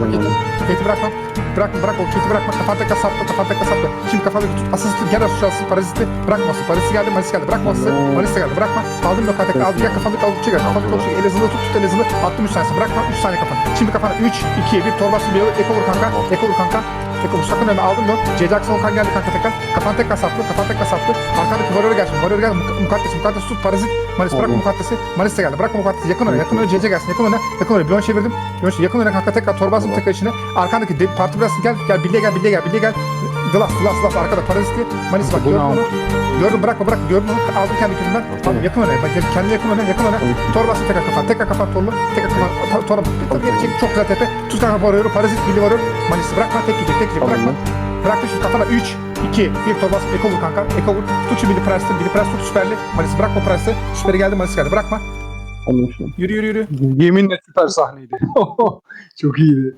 bırakma Kate'i. Kate'i bırakma. Bırakma bırakma. Kafan tekrar sapla kafan tekrar sapla. Şimdi kafandaki tut. Asıl tut. Gel asıl asıl paraziti. Bırakma asıl. Paraziti geldi. Maris geldi. Bırakma asıl. Maris geldi. Bırakma. Aldım yok tekrar. Aldım. Gel kafandaki alıp çıkar. Kafandaki alıp çıkar. El hızlı tut. Tut el hızlı. Attım 3 tanesi. Bırakma. 3 saniye kafana. Şimdi kafana 3, 2, 1. Torbası bir Eko vur kanka. Eko vur kanka. Eko vur. Sakın önüme aldım yok. Ceyda Solkan geldi kanka tekrar. Kafan tekrar saplı. Kafan tekrar saplı. Arkadaki varıyor gelsin. Varıyor geldi. Muk- Mukaddes. Mukaddes tut. Parazit. Maris bırakma mukaddesi. Maris de geldi. Bırakma mukaddesi. Yakın öne. Yakın öne. CC gelsin. Yakın öne. Yakın öne. Bir ön çevirdim. Bir ön çevirdim. Yakın öne kanka tekrar torbasını tekrar içine. Arkandaki de, parti biraz gel. Gel. Birliğe gel. Birliğe gel. Birliğe gel. Glass. Glass. Glass. Arkada parazit diye. Maris bak. Bu Gördün onu. Gördüm. Bırakma. Bırak. Gördün onu. Aldım kendi külümden. Tamam. Yakın öne. Bak kendi yakın öne. Yakın öne. Torbasını tekrar kapat. Tekrar kapat torlu. Tekrar kapat. to- Torba. Geri çek. Çok güzel tepe. Tut kanka varıyor. Parazit birliği varıyor. Maris bırakma. Tek gidecek. Tek gidecek. Bırakma. Bıraktı şu kafana 3, 2, 1 torbas Eko vur kanka. Eko vur. Tut şu Billy Price'ı. Billy Price tut süperli. Malis bırakma Price'ı. Süperi geldi Malis geldi. Bırakma. Anlamışım. Yürü yürü yürü. Yeminle süper sahneydi. Çok iyiydi.